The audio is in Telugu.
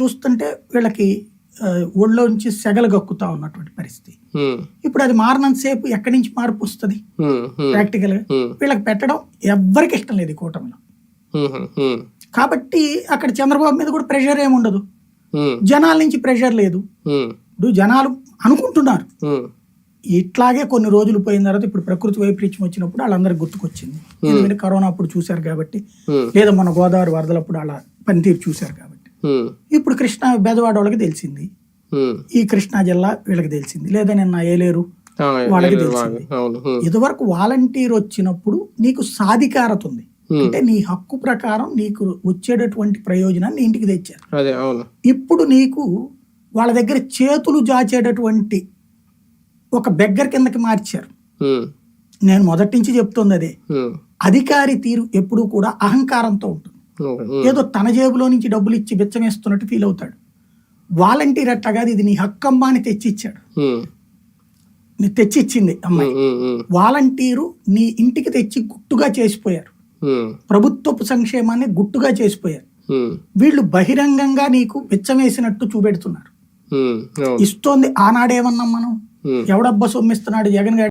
చూస్తుంటే వీళ్ళకి ఒళ్ళో నుంచి సెగలు గక్కుతా ఉన్నటువంటి పరిస్థితి. ఇప్పుడు అది మారినంతసేపు ఎక్కడి నుంచి మార్పు వస్తుంది? ప్రాక్టికల్గా. వీళ్ళకి పెట్టడం ఎవ్వరికి ఇష్టం లేదు కూటమిలో. కాబట్టి అక్కడ చంద్రబాబు మీద కూడా ప్రెషర్ ఏమి ఉండదు. జనాల నుంచి ప్రెషర్ లేదు. ఇప్పుడు జనాలు అనుకుంటున్నారు. ఇట్లాగే కొన్ని రోజులు పోయిన తర్వాత ఇప్పుడు ప్రకృతి వైపరీత్యం వచ్చినప్పుడు వాళ్ళందరికి గుర్తుకొచ్చింది. ఎందుకంటే కరోనా అప్పుడు చూశారు కాబట్టి. లేదా మన గోదావరి వరదలప్పుడు అలా పనితీరు చూశారు కాబట్టి. ఇప్పుడు కృష్ణా బెదవాడ వాళ్ళకి తెలిసింది. ఈ కృష్ణా జిల్లా వీళ్ళకి తెలిసింది. లేదా నిన్న ఏలేరు వాళ్ళకి తెలిసింది. ఇదివరకు వాలంటీర్ వచ్చినప్పుడు నీకు సాధికారత ఉంది. అంటే నీ హక్కు ప్రకారం నీకు వచ్చేటటువంటి ప్రయోజనాన్ని ఇంటికి తెచ్చారు. ఇప్పుడు నీకు వాళ్ళ దగ్గర చేతులు జాచేటటువంటి ఒక బెగ్గర్ కిందకి మార్చారు. నేను మొదటి నుంచి చెప్తుంది అదే. అధికారి తీరు ఎప్పుడూ కూడా అహంకారంతో ఉంటుంది. ఏదో తన జేబులో నుంచి డబ్బులు ఇచ్చి బిచ్చమేస్తున్నట్టు ఫీల్ అవుతాడు. వాలంటీర్ అట్ట కాదు ఇది నీ హక్కమ్మ అని తెచ్చిచ్చాడు. ఉమ్, నీ తెచ్చిచ్చింది అమ్మాయి. వాలంటీరు నీ ఇంటికి తెచ్చి గుట్టుగా చేసిపోయారు. ప్రభుత్వపు సంక్షేమాన్ని గుట్టుగా చేసిపోయారు. వీళ్ళు బహిరంగంగా నీకు బిచ్చమేసినట్టు చూపెడుతున్నారు. ఇస్తోంది ఆనాడేమన్నాం మనం. ఎవడబ్బా సొమ్మిస్తున్నాడు? జగన్ గారు